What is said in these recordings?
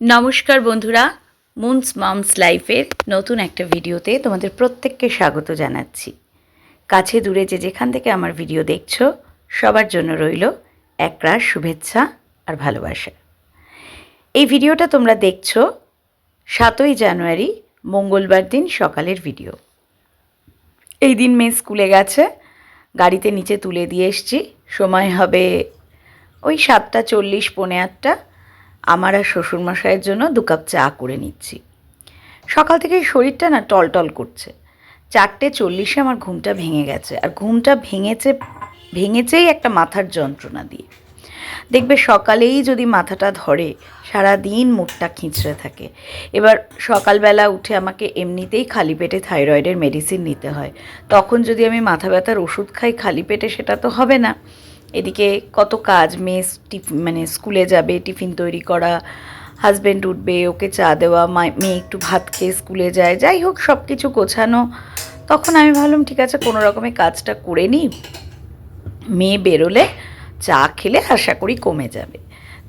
নমস্কার বন্ধুরা moons mum's লাইফের নতুন একটা ভিডিওতে তোমাদের প্রত্যেককে স্বাগত জানাচ্ছি। কাছে দূরে যে যেখান থেকে আমার ভিডিও দেখছ, সবার জন্য রইল একরাশ শুভেচ্ছা আর ভালোবাসা। এই ভিডিওটা তোমরা দেখছ সাতই জানুয়ারি, মঙ্গলবার দিন সকালের ভিডিও। এই দিন মেয়ে স্কুলে গেছে, গাড়িতে নিচে তুলে দিয়ে এসছি। সময় হবে ওই সাতটা চল্লিশ, পৌনে আটটা। আমার আর শ্বশুরমশাইয়ের জন্য দু কাপ চা করে নিচ্ছি। সকাল থেকে শরীরটা না টলটল করছে। চারটে চল্লিশে আমার ঘুমটা ভেঙে গেছে আর ঘুমটা ভেঙেছে, ভেঙেছেই একটা মাথার যন্ত্রণা দিয়ে। দেখবে সকালেই যদি মাথাটা ধরে সারা দিন মুখটা খিঁচড়ে থাকে। এবার সকালবেলা উঠে আমাকে এমনিতেই খালি পেটে থাইরয়েডের মেডিসিন নিতে হয়। তখন যদি আমি মাথা ব্যথার ওষুধ খাই, খালি পেটে সেটা তো হবে না। এদিকে কত কাজ, মেয়ে মানে স্কুলে যাবে, টিফিন তৈরি করা হাজব্যান্ড উঠবে, ওকে চা দেওয়া মেয়ে একটু ভাত খেয়ে স্কুলে যায়, যাই হোক সব কিছু গোছানো। তখন আমি ভাবলাম, ঠিক আছে, কোনো রকমের কাজটা করে নিই। মেয়ে বেরোলে, চা খেলে আশা করি কমে যাবে।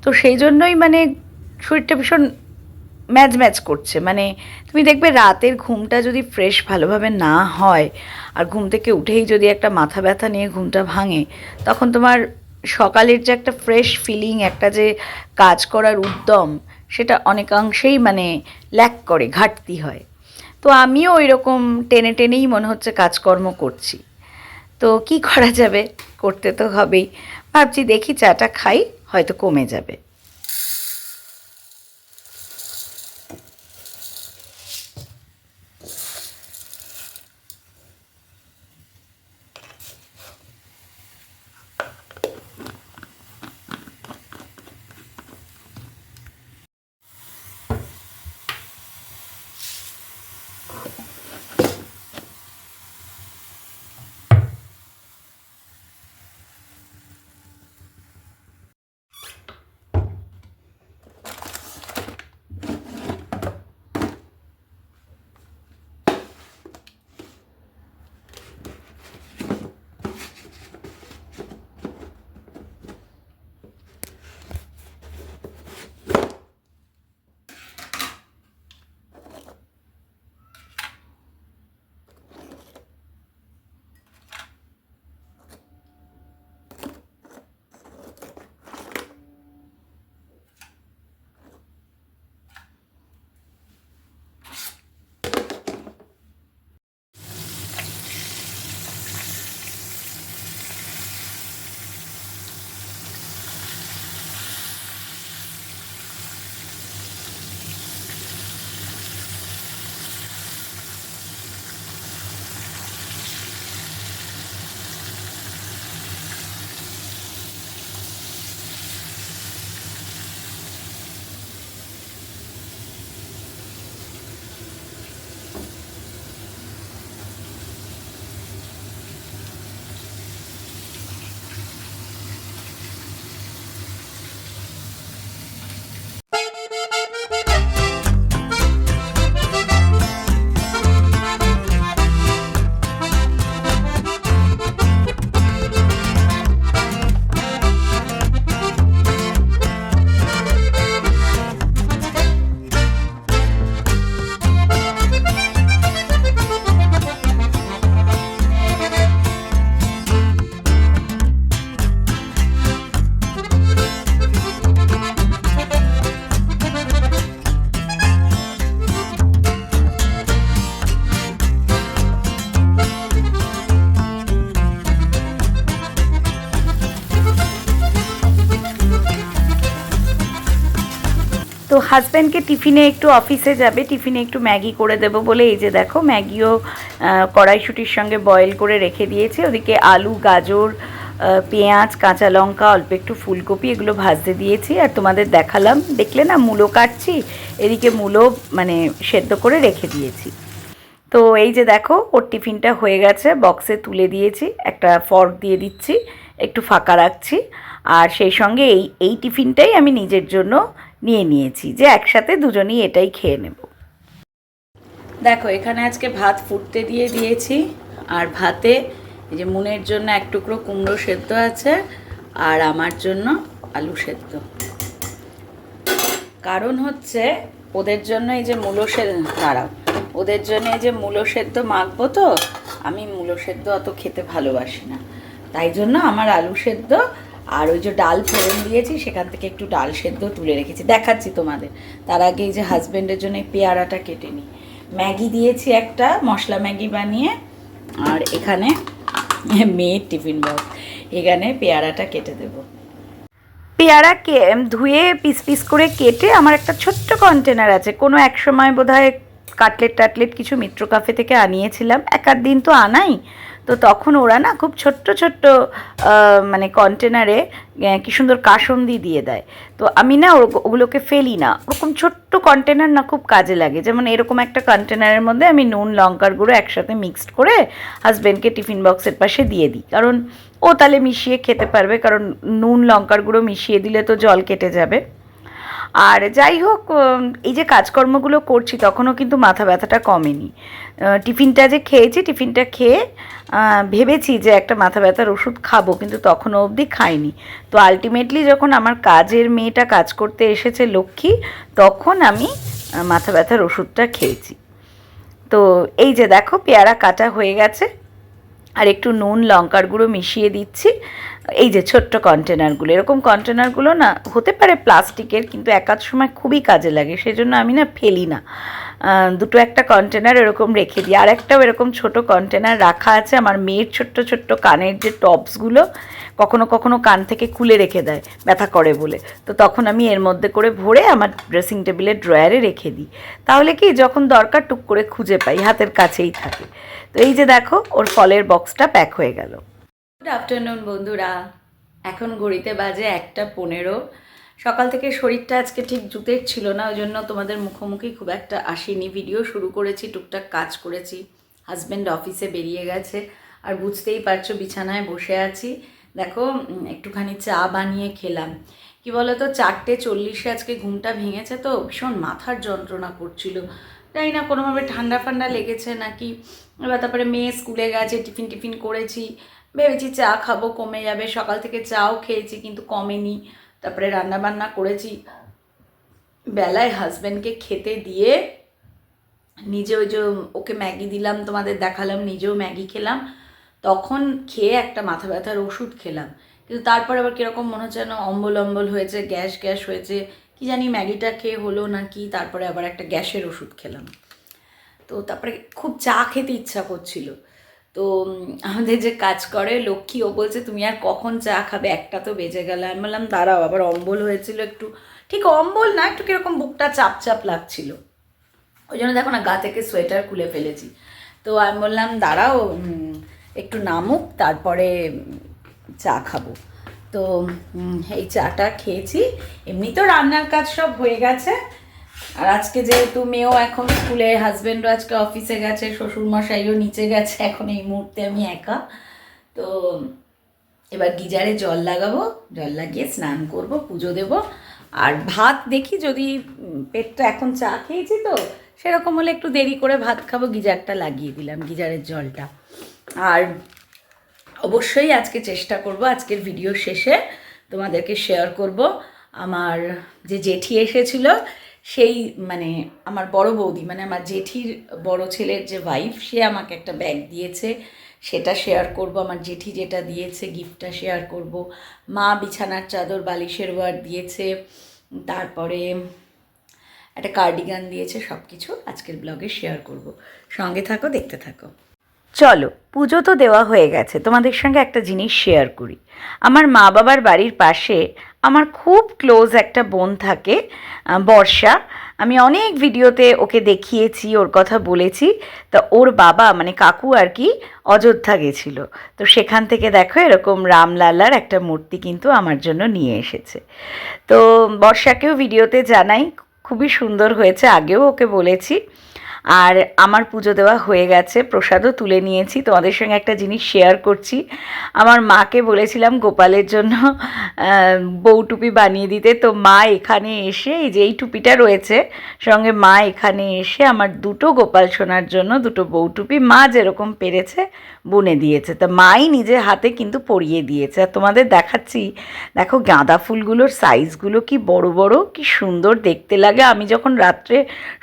তো সেই জন্যই মানে শরীরটা ভীষণ ম্যাচ ম্যাচ করছে। মানে তুমি দেখবে রাতের ঘুমটা যদি ফ্রেশ ভালোভাবে না হয় আর ঘুম থেকে উঠেই যদি একটা মাথা ব্যথা নিয়ে ঘুমটা ভাঙে, তখন তোমার সকালের যে একটা ফ্রেশ ফিলিং একটা যে কাজ করার উদ্যম, সেটা অনেকাংশেই মানে ল্যাক করে, ঘাটতি হয়। তো আমিও ওই রকম টেনে টেনেই মনে হচ্ছে কাজকর্ম করছি। তো কি করা যাবে? করতে তো হবেই। ভাবছি দেখি চাটা খাই, হয়তো কমে যাবে। হাজব্যান্ডকে টিফিনে একটু অফিসে যাবে, টিফিনে একটু ম্যাগি করে দেবো বলে এই যে দেখো ম্যাগিও কড়াইশুটির সঙ্গে বয়েল করে রেখে দিয়েছি। ওদিকে আলু, গাজর পেঁয়াজ, কাঁচা লঙ্কা, অল্প একটু ফুলকপি এগুলো ভাজতে দিয়েছি। আর তোমাদের দেখালাম, দেখলে না মূলো কাটছি, এদিকে মূলো মানে সেদ্ধ করে রেখে দিয়েছি। তো এই যে দেখো, ওর টিফিনটা হয়ে গেছে, বক্সে তুলে দিয়েছি, একটা ফর্ক দিয়ে দিচ্ছি, একটু ফাঁকা রাখছি। আর সেই সঙ্গে এই এই টিফিনটাই আমি নিজের জন্য নিয়ে নিয়েছি, যে একসাথে দুজনেই এটাই খেয়ে নেব। দেখো, এখানে আজকে ভাত ফুটতে দিয়ে দিয়েছি, আর ভাতে এই যে মুনের জন্য এক টুকরো কুমড়ো সেদ্ধ আছে, আর আমার জন্য আলু সেদ্ধ। কারণ হচ্ছে, ওদের জন্য এই যে মূলো সেদ্ধ দাঁড়াও, ওদের জন্য এই যে মূলো সেদ্ধ মাখবো তো, আমি মূলো সেদ্ধ অত খেতে ভালোবাসি না। তাই জন্য আমার আলু সেদ্ধ আর ওই যে ডাল ফোড়ন দিয়েছি, সেখান থেকে একটু ডাল সেদ্ধ তুলে রেখেছি। দেখাচ্ছি তোমাদের। তার আগে এই যে হাজব্যান্ডের জন্য পেয়ারাটা কেটে নিই। ম্যাগি দিয়েছি একটা, মশলা ম্যাগি বানিয়ে, আর এখানে মেয়ের টিফিন বক্স এখানে পেয়ারাটা কেটে দেবো। পেয়ারা কে ধুয়ে পিস পিস করে কেটে আমার একটা ছোট্ট কন্টেনার আছে। কোনো এক সময় বোধহয় কাটলেট টাটলেট কিছু মিত্র কাফে থেকে আনিয়েছিলাম। এক দিন তো আনাই। তো তখন ওরা না খুব ছোট্ট ছোট্ট মানে কন্টেনারে কি সুন্দর কাসন্দি দিয়ে দেয়। তো আমি না ওগ- ওগুলোকে ফেলি না। ওরকম ছোট্ট কন্টেনার না খুব কাজে লাগে। যেমন এরকম একটা কন্টেনারের মধ্যে আমি নুন, লঙ্কার গুঁড়ো একসাথে মিক্সড করে হাজব্যান্ডকে টিফিন বক্সের পাশে দিয়ে দিই। কারণ ও তাহলে মিশিয়ে খেতে পারবে। কারণ নুন, লঙ্কার গুঁড়ো মিশিয়ে দিলে তো জল কেটে যাবে। আর যাই হোক এই যে কাজকর্মগুলো করছি, তখনও কিন্তু মাথা ব্যথাটা কমেনি। টিফিনটা যে খেয়েছি, টিফিনটা খেয়ে ভেবেছি যে একটা মাথা ব্যথার ওষুধ খাব, কিন্তু তখনও অবধি খাইনি। তো আলটিমেটলি যখন আমার কাজের মেয়েটা কাজ করতে এসেছে লক্ষ্মী, তখন আমি মাথা ব্যথার ওষুধটা খেয়েছি। তো এই যে দেখো, পেয়ারা কাটা হয়ে গেছে। আর একটু নুন, লঙ্কার গুঁড়ো মিশিয়ে দিচ্ছি। এই যে ছোট্ট কন্টেনারগুলো এরকম কন্টেনারগুলো না হতে পারে প্লাস্টিকের কিন্তু একাধ সময় খুবই কাজে লাগে, সেজন্য আমি না ফেলি না। দুটো একটা কন্টেনার এরকম রেখে দিই। আর একটাও এরকম ছোট কন্টেনার রাখা আছে। আমার মেয়ের ছোট্ট ছোট্ট কানের যে টপসগুলো কখনো কখনো কান থেকে খুলে রেখে দেয়, ব্যথা করে বলে। তো তখন আমি এর মধ্যে করে ভরে আমার ড্রেসিং টেবিলের ড্রয়ারে রেখে দিই। তাহলে কি, যখন দরকার টুক করে খুঁজে পাই, হাতের কাছেই থাকে। তো এই যে দেখো, ওর ফলের বক্সটা প্যাক হয়ে গেল। গুড আফটারনুন বন্ধুরা। এখন ঘড়িতে বাজে একটা পনেরো। সকাল থেকে শরীরটা আজকে ঠিক জুতের ছিল না, ওই জন্য তোমাদের মুখোমুখি খুব একটা আসেনি। ভিডিও শুরু করেছি, টুকটাক কাজ করেছি হাজব্যান্ড অফিসে বেরিয়ে গেছে। আর বুঝতেই পারছ, বিছানায় বসে আছি। দেখো একটুখানি চা বানিয়ে খেলাম। কি বলো তো চারটে চল্লিশে আজকে ঘুমটা ভেঙেছে তো, ভীষণ মাথার যন্ত্রণা করছিল। তাই না, কোনোভাবে ঠান্ডা ফান্ডা লেগেছে নাকি? এবার তারপরে মেয়ে স্কুলে গেছে, টিফিন টিফিন করেছি। ভেবেছি চা খাব, কমে যাবে। সকাল থেকে চাও খেয়েছি, কিন্তু কমেনি। তারপরে রান্না বান্না করেছি। বেলায় হাজব্যান্ডকে খেতে দিয়ে নিজে ওই যে ওকে ম্যাগি দিলাম, তোমাদের দেখালাম, নিজেও ম্যাগি খেলাম। তখন খেয়ে একটা মাথা ব্যথার ওষুধ খেলাম। কিন্তু তারপর আবার কীরকম মনে হচ্ছে যেন অম্বল অম্বল হয়েছে, গ্যাস গ্যাস হয়েছে, কি জানি ম্যাগিটা খেয়ে হলো না কি, তারপরে আবার একটা গ্যাসের ওষুধ খেলাম। তো তারপরে খুব চা খেতে ইচ্ছা করছিল। তো আমাদের যে কাজ করে, লক্ষ্মী, ও বলছে, তুমি আর কখন চা খাবে? একটা তো বেজে গেল। আমি বললাম, দাঁড়াও, আবার অম্বল হয়েছিল একটু। ঠিক অম্বল না, একটু কীরকম বুকটা চাপ চাপ লাগছিল। ওই জন্য দেখো না, গা থেকে সোয়েটার খুলে ফেলেছি। তো আমি বললাম, দাঁড়াও একটু নামুক, তারপরে চা খাব। তো এই চাটা খেয়েছি। এমনি তো রান্নার কাজ সব হয়ে গেছে। আর আজকে যেহেতু মেয়েও এখন স্কুলে হাজব্যান্ডও আজকে অফিসে গেছে, শ্বশুরমশাইও নিচে গেছে, এখন এই মুহূর্তে আমি একা। তো এবার গিজারে জল লাগাবো, জল লাগিয়ে স্নান করব, পুজো দেব। আর ভাত দেখি যদি পেটটা এখন চা খেয়েছি তো, সেরকম হলে একটু দেরি করে ভাত খাব, গিজারটা লাগিয়ে দিলাম, গিজারের জলটা। আর অবশ্যই আজকে চেষ্টা করব, আজকের ভিডিও শেষে তোমাদেরকে শেয়ার করব। আমার যে জেঠি এসেছিল সেই মানে আমার বড় বৌদি মানে আমার জেঠির বড় ছেলের যে ওয়াইফ সে আমাকে একটা ব্যাগ দিয়েছে। সেটা শেয়ার করব, আমার জেঠি যেটা দিয়েছে গিফটটা শেয়ার করব। মা বিছানার চাদর, বালিশের ওয়ার দিয়েছে। তারপরে একটা কার্ডিগান দিয়েছে সব কিছু আজকের ব্লগে শেয়ার করব। সঙ্গে থাকো, দেখতে থাকো। চলো, পুজো তো দেওয়া হয়ে গেছে, তোমাদের সঙ্গে একটা জিনিস শেয়ার করি। আমার মা বাবার বাড়ির পাশে আমার খুব ক্লোজ একটা বোন থাকে বর্ষা। আমি অনেক ভিডিওতে ওকে দেখিয়েছি, ওর কথা বলেছি। তা ওর বাবা মানে কাকু আর কি, অযোধ্যা গেছিল। তো সেখান থেকে দেখো এরকম রামলালার একটা মূর্তি কিন্তু আমার জন্য নিয়ে এসেছে। তো বর্ষাকেও ভিডিওতে জানাই, খুবই সুন্দর হয়েছে, আগেও ওকে বলেছি। আর আমার পুজো দেওয়া হয়ে গেছে, প্রসাদও তুলে নিয়েছি। তোমাদের সঙ্গে একটা জিনিস শেয়ার করছি। আমার মাকে বলেছিলাম গোপালের জন্য বউ টুপি বানিয়ে দিতে। তো মা এখানে এসে, এই যে এই টুপিটা রয়েছে, সঙ্গে মা এখানে এসে আমার দুটো গোপাল সোনার জন্য দুটো বউ টুপি, মা যেরকম পেরেছে বুনে দিয়েছে। তো মাই নিজে হাতে কিন্তু পরিয়ে দিয়েছে। আর তোমাদের দেখাচ্ছি, দেখো গাঁদা ফুলগুলোর সাইজগুলো কি বড় বড়, কি সুন্দর দেখতে লাগে। আমি যখন রাত্রে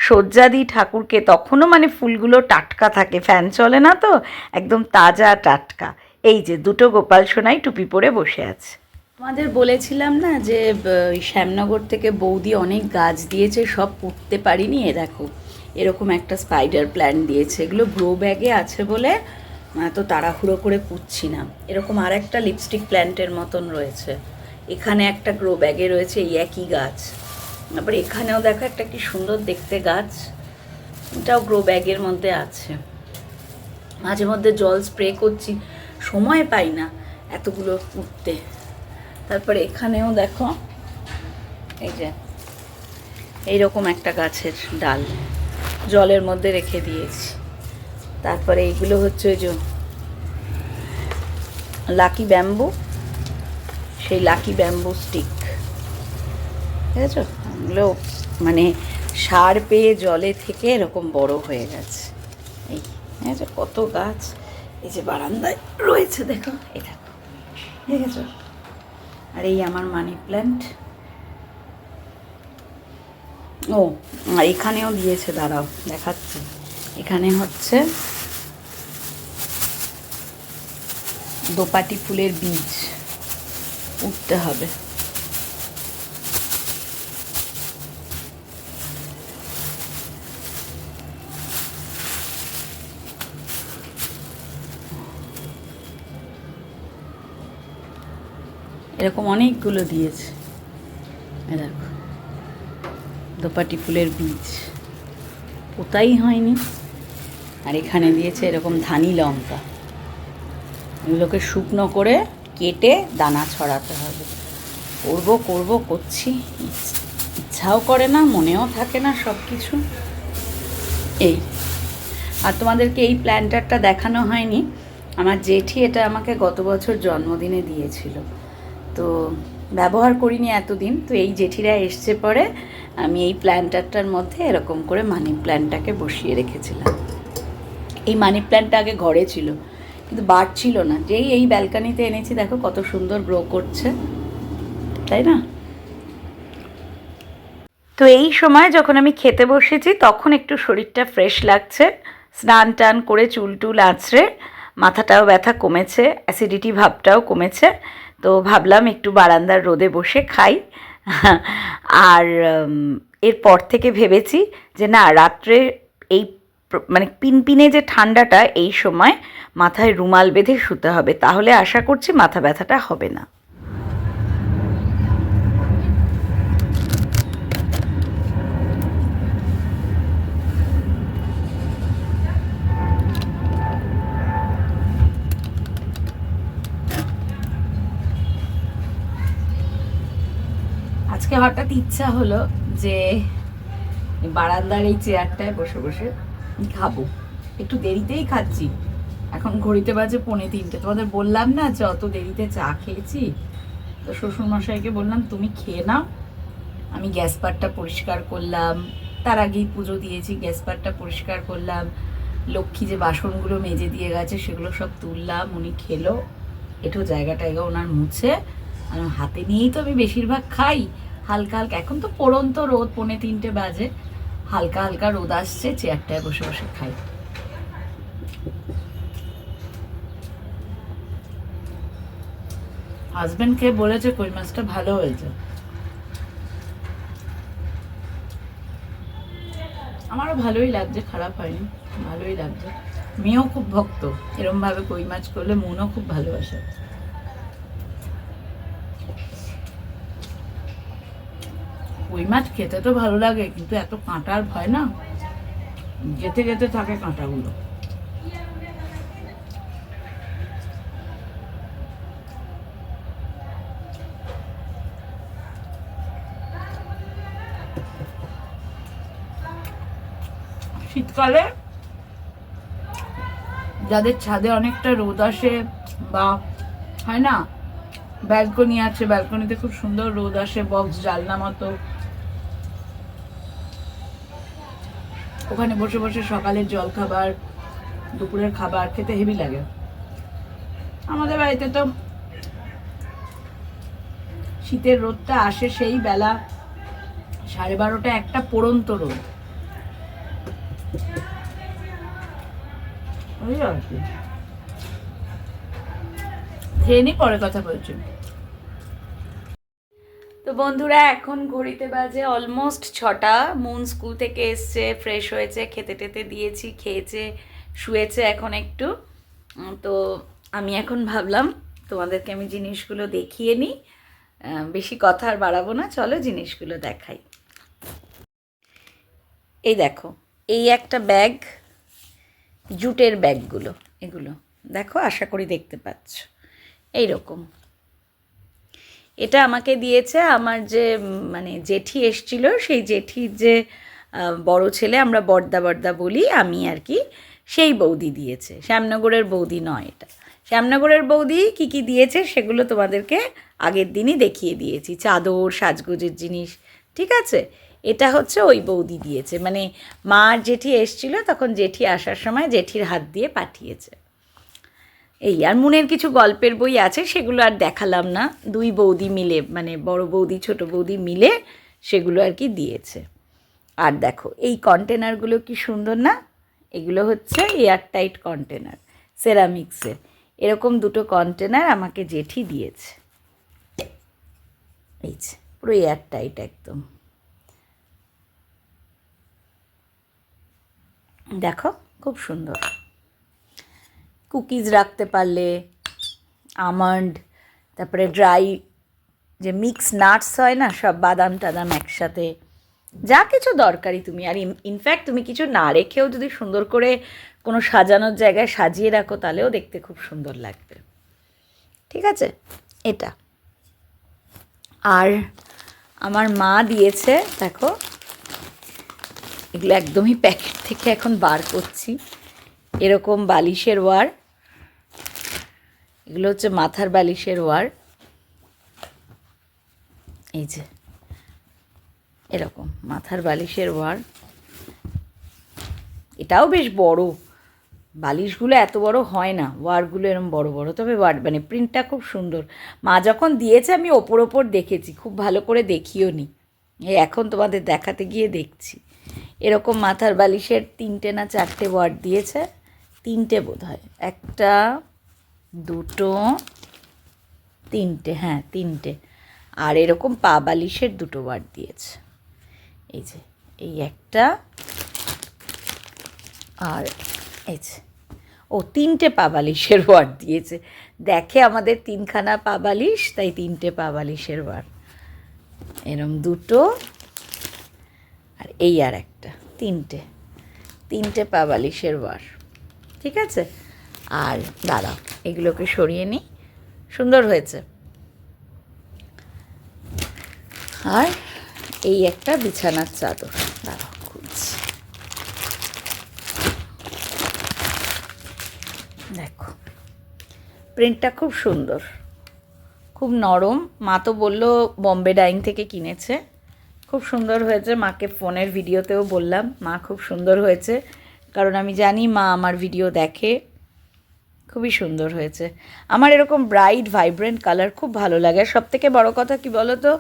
সজ্জা দিই ঠাকুরকে তখনও মানে ফুলগুলো টাটকা থাকে। ফ্যান চলে না তো, একদম তাজা টাটকা। এই যে দুটো গোপাল সোনাই টুপি পরে বসে আছে। তোমাদের বলেছিলাম না যে শ্যামনগর থেকে বৌদি অনেক গাছ দিয়েছে, সব পুঁততে পারিনি, এ দেখো। এরকম একটা স্পাইডার প্ল্যান্ট দিয়েছে। এগুলো গ্রো ব্যাগে আছে বলে এত তাড়াহুড়ো করে পুঁতছি না। এরকম আর একটা লিপস্টিক প্ল্যান্টের মতন রয়েছে। এখানে একটা গ্রো ব্যাগে রয়েছে, এই একই গাছ। তারপর এখানেও দেখো একটা কি সুন্দর দেখতে গাছ। এটাও গ্রো ব্যাগের মধ্যে আছে। মাঝে মধ্যে জল স্প্রে করছি, সময় পাই না এতগুলো উঠতে। তারপরে এখানেও দেখো, এই যে, এইরকম একটা গাছের ডাল, জলের মধ্যে রেখে দিয়েছি। তারপরে এইগুলো হচ্ছে ওই যে লাকি ব্যাম্বু সেই লাকি ব্যাম্বু স্টিক ঠিক আছে মানে সার পেয়ে জলে থেকে এরকম বড় হয়ে গেছে। এই আছে কত গাছ, এই যে বারান্দায় রয়েছে, দেখো ঠিক আছে আর এই আমার মানি প্ল্যান্ট ও, আর এখানেও দিয়েছে, দাঁড়াও, দেখাচ্ছি। এখানে হচ্ছে দোপাটি ফুলের বীজ, উঠতে হবে। এরকম অনেকগুলো দিয়েছে। দেখো, দোপাটি ফুলের বীজ। পোতাই হয়নি? আর এখানে দিয়েছে এরকম ধানি লঙ্কা। এগুলোকে শুকনো করে কেটে দানা ছড়াতে হবে। করব করব, করছি। ইচ্ছাও করে না, মনেও থাকে না সব কিছু এই। আর তোমাদেরকে এই প্ল্যান্টারটা দেখানো হয়নি। আমার জেঠি এটা আমাকে গত বছর জন্মদিনে দিয়েছিল। তো ব্যবহার করিনি এতদিন, তো এই জেঠিরা এসছে পরে আমি এই প্ল্যান্টারটার মধ্যে এরকম করে মানি প্ল্যান্টটাকে বসিয়ে রেখেছিলাম। এই মানি প্ল্যান্টটা আগে ঘরে ছিল, কিন্তু বাড়ছিল না। যেই এই ব্যালকানিতে এনেছি, দেখো কত সুন্দর গ্রো করছে, তাই না? তো এই সময় যখন আমি খেতে বসেছি, তখন একটু শরীরটা ফ্রেশ লাগছে। স্নান টান করে চুল টুল আঁচড়ে, মাথাটাও ব্যথা কমেছে অ্যাসিডিটি ভাবটাও কমেছে। তো ভাবলাম একটু বারান্দার রোদে বসে খাই। আর এরপর থেকে ভেবেছি যে না, রাত্রে এই মানে পিনপিনে যে ঠান্ডাটা এই সময় মাথায় রুমাল বেঁধে শুতে হবে। তাহলে আশা করছি মাথা ব্যথাটা হবে না। হঠাৎ ইচ্ছা হলো যে বারান্দার এই চেয়ারটায় বসে বসে খাব। একটু দেরিতেই খাচ্ছি। এখন ঘড়িতে বাজে পৌনে তিনটে। তোমাদের বললাম না যে অত দেরিতে চা খেয়েছি? তো শ্বশুরমশাইকে বললাম, তুমি খেয়ে নাও। আমি গ্যাস পাটটা পরিষ্কার করলাম। তার আগেই পুজো দিয়েছি, গ্যাস পাটটা পরিষ্কার করলাম। লক্ষ্মী যে বাসনগুলো মেজে দিয়ে গেছে, সেগুলো সব তুললাম। উনি খেলো। এটো জায়গা টায়গা ওনার মুছে। আর হাতে নিয়েই তো আমি বেশিরভাগ খাই। হালকা হালকা, এখন তো পড়ন্ত রোদ, পৌনে তিনটে বাজে। হালকা হালকা রোদ আসছে, চেয়ারটায় বসে বসে খাই। হাজবেন্ডকে বলেছে কই মাছটা ভালো হয়েছে। আমারও ভালোই লাগছে, খারাপ হয়নি, ভালোই লাগছে। মেয়েও খুব ভক্ত এরম ভাবে কই মাছ করলে মনও খুব ভালোবাসে। কই মাছ খেতে তো ভালো লাগে, কিন্তু এত কাঁটার ভয় না? যেতে যেতে থাকে কাঁটাগুলো। শীতকালে যাদের ছাদে অনেকটা রোদ আসে বা হয় না? ব্যালকনি আছে, ব্যালকনিতে খুব সুন্দর রোদ আসে, বক্স, জালনা মতো। ওখানে বসে বসে সকালের জল খাবার দুপুরের খাবার খেতে হেভি লাগে। আমাদের বাড়িতে তো শীতের রোদটা আসে সেই বেলা সাড়ে বারোটা একটা পড়ন্ত রোদ। ওই আর কি। খেয়ে নি পরে কথা বলছি। তো বন্ধুরা, এখন ঘড়িতে বাজে অলমোস্ট ছটা। মুন স্কুল থেকে এসছে ফ্রেশ হয়েছে, খেতে টেতে দিয়েছি, খেয়েছে, শুয়েছে এখন একটু। তো আমি এখন ভাবলাম তোমাদেরকে আমি জিনিসগুলো দেখিয়ে নিই। বেশি কথা আর বাড়াবো না, চলো জিনিসগুলো দেখাই। এই দেখো, এই একটা ব্যাগ, জুটের ব্যাগগুলো, এগুলো। দেখো, আশা করি দেখতে পাচ্ছ। এই রকম এটা আমাকে দিয়েছে আমার যে মানে জেঠি এসছিল, সেই জেঠির যে বড় ছেলে আমরা বর্দা বর্দা বলি, আমি আর কি, সেই বৌদি দিয়েছে। শ্যামনগরের বৌদি নয় এটা। শ্যামনগরের বৌদি কি কি দিয়েছে সেগুলো তোমাদেরকে আগের দিনই দেখিয়ে দিয়েছি। চাদর, সাজগোজের জিনিস, ঠিক আছে? এটা হচ্ছে ওই বৌদি দিয়েছে। মানে মা আর জেঠি এসছিল, তখন জেঠি আসার সময় জেঠির হাত দিয়ে পাঠিয়েছে। এই, আর মনের কিছু গল্পের বই আছে, সেগুলো আর দেখালাম না। দুই বৌদি মিলে মানে বড় বৌদি, ছোট বৌদি মিলে সেগুলো আর কি দিয়েছে। আর দেখো, এই কন্টেনারগুলো কি সুন্দর না? এগুলো হচ্ছে এয়ারটাইট কন্টেনার, সেরামিক্সের। এরকম দুটো কন্টেনার আমাকে জেঠি দিয়েছে। এই যে, পুরো এয়ারটাইট একদম। দেখো, খুব সুন্দর। কুকিজ রাখতে পারলে, আমন্ড, তারপরে ড্রাই, যে মিক্স নাটস হয় না, সব বাদাম টাদাম একসাথে, যা কিছু দরকারি তুমি। আর ইনফ্যাক্ট তুমি কিছু না রেখেও যদি সুন্দর করে কোনো সাজানোর জায়গায় সাজিয়ে রাখো, তাহলেও দেখতে খুব সুন্দর লাগবে। ঠিক আছে? এটা। আর আমার মা দিয়েছে, দেখো, এগুলো একদমই প্যাকেট থেকে এখন বার করছি। এরকম বালিশের ওয়ার। এগুলো হচ্ছে মাথার বালিশের ওয়ার। এই যে, এরকম মাথার বালিশের ওয়ার। এটাও বেশ বড়। বালিশগুলো এত বড় হয় না, ওয়ারগুলো এরকম বড় বড়। তবে ওয়ার মানে প্রিন্টটা খুব সুন্দর। মা যখন দিয়েছে, আমি ওপর ওপর দেখেছি, খুব ভালো করে দেখিও নি। এই এখন তোমাদের দেখাতে গিয়ে দেখছি। এরকম মাথার বালিশের তিনটে না চারটে ওয়ার্ড দিয়েছে। তিনটে বোধ হয় একটা দুটো, তিনটে হ্যাঁ তিনটে। আর এরকম পা বালিশের দুটো ওয়ার্ড দিয়েছে। এই যে, এই একটা আর এই যে, ও তিনটে পা বালিশের ওয়ার্ড দিয়েছে। দেখে আমাদের তিনখানা পা বালিশ, তাই তিনটে পা বালিশের ওয়ার্ড এরম দুটো আর এই আর একটা, তিনটে। তিনটে পা বালিশের ওয়ার ঠিক আছে? আর দাঁড়াও, এগুলোকে সরিয়ে নিই। সুন্দর হয়েছে। আর এই একটা বিছানার চাদর, দাঁড়াও, খুলছি। দেখো প্রিন্টটা খুব সুন্দর। খুব নরম। মা তো বলল বম্বে ডাইং থেকে কিনেছে। খুব সুন্দর হয়েছে। মাকে ফোনের ভিডিওতেও বললাম, মা, খুব সুন্দর হয়েছে। কারণ আমি জানি মা আমার ভিডিও দেখে খুবই সুন্দর হয়েছে। আমার এরকম ব্রাইট ভাইব্রেন্ট কালার খুব ভালো লাগে। সব থেকে বড় কথা কি বলো তো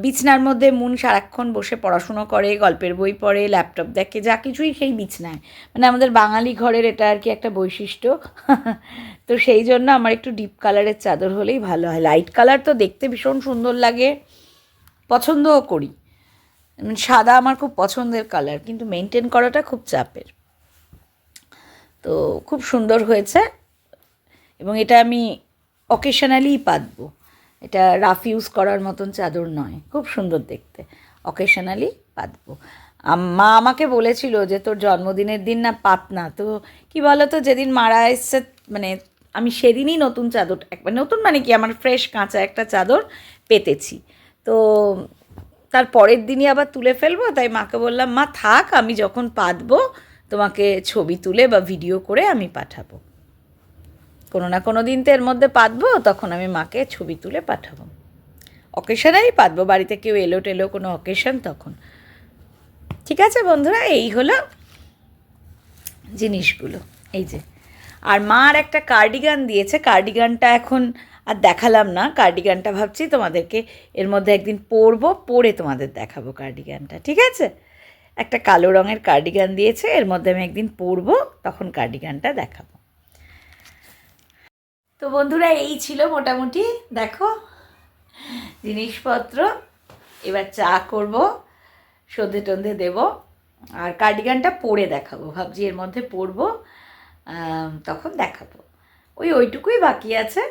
বিছনার মধ্যে মুন সারাক্ষণ বসে পড়াশুনো করে, গল্পের বই পড়ে ল্যাপটপ দেখে, যা কিছুই সেই বিছনায়। মানে আমাদের বাঙালি ঘরের এটা আর কি একটা বৈশিষ্ট্য। তো সেই জন্য আমার একটু ডিপ কালারের চাদর হলেই ভালো হয়। লাইট কালার তো দেখতে ভীষণ সুন্দর লাগে। পছন্দও করি। সাদা আমার খুব পছন্দের কালার কিন্তু মেনটেন করাটা খুব চাপের। তো খুব সুন্দর হয়েছে। এবং এটা আমি অকেশনালিই পাতবো। এটা রাফ ইউজ করার মতন চাদর নয়। খুব সুন্দর দেখতে। অকেশনালি পাতবো। মা আমাকে বলেছিল যে, তোর জন্মদিনের দিন না পাত না তো কি বলো তো যেদিন মারা এসছে মানে আমি সেদিনই নতুন চাদর, একবার নতুন মানে কি, আমার ফ্রেশ কাঁচা একটা চাদর পেতেছি। তো তার পরের দিনই আবার তুলে ফেলব। তাই মাকে বললাম, মা, থাক, আমি যখন পাতবো তোমাকে ছবি তুলে বা ভিডিও করে আমি পাঠাবো। কোনো না কোনো দিন তো এর মধ্যে পাতবো, তখন আমি মাকে ছবি তুলে পাঠাবো। অকেশনেই পাতবো, বাড়িতে কেউ এলো টেলো কোনো অকেশন তখন। ঠিক আছে বন্ধুরা, এই হলো জিনিসগুলো, এই যে। আর মা আর একটা কার্ডিগান দিয়েছে কার্ডিগানটা এখন আর দেখালাম না কার্ডিগানটা ভাবছি তোমাদেরকে এর মধ্যে একদিন পরবো, পরে তোমাদের দেখাবো কার্ডিগানটা ঠিক আছে? একটা কালো রঙের কার্ডিগান দিয়েছে, এর মধ্যে আমি একদিন পরবো, তখন কার্ডিগানটা দেখাবো। তো বন্ধুরা, এই ছিল মোটামুটি, দেখো, জিনিসপত্র। এবার চা করব, সন্ধে টন্ধে দেবো, আর কার্ডিগানটা পরে দেখাবো, ভাবছি এর মধ্যে পরবো তখন দেখাবো। ওই ওইটুকুই বাকি আছে,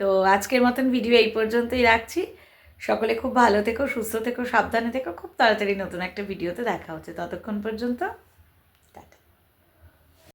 তো আজকের মতন ভিডিও এই পর্যন্তই রাখছি। সকলে খুব ভালো থেকো, সুস্থ থেকো, সাবধানে থেকো। খুব তাড়াতাড়ি নতুন একটা ভিডিওতে দেখা হচ্ছে। ততক্ষণ পর্যন্ত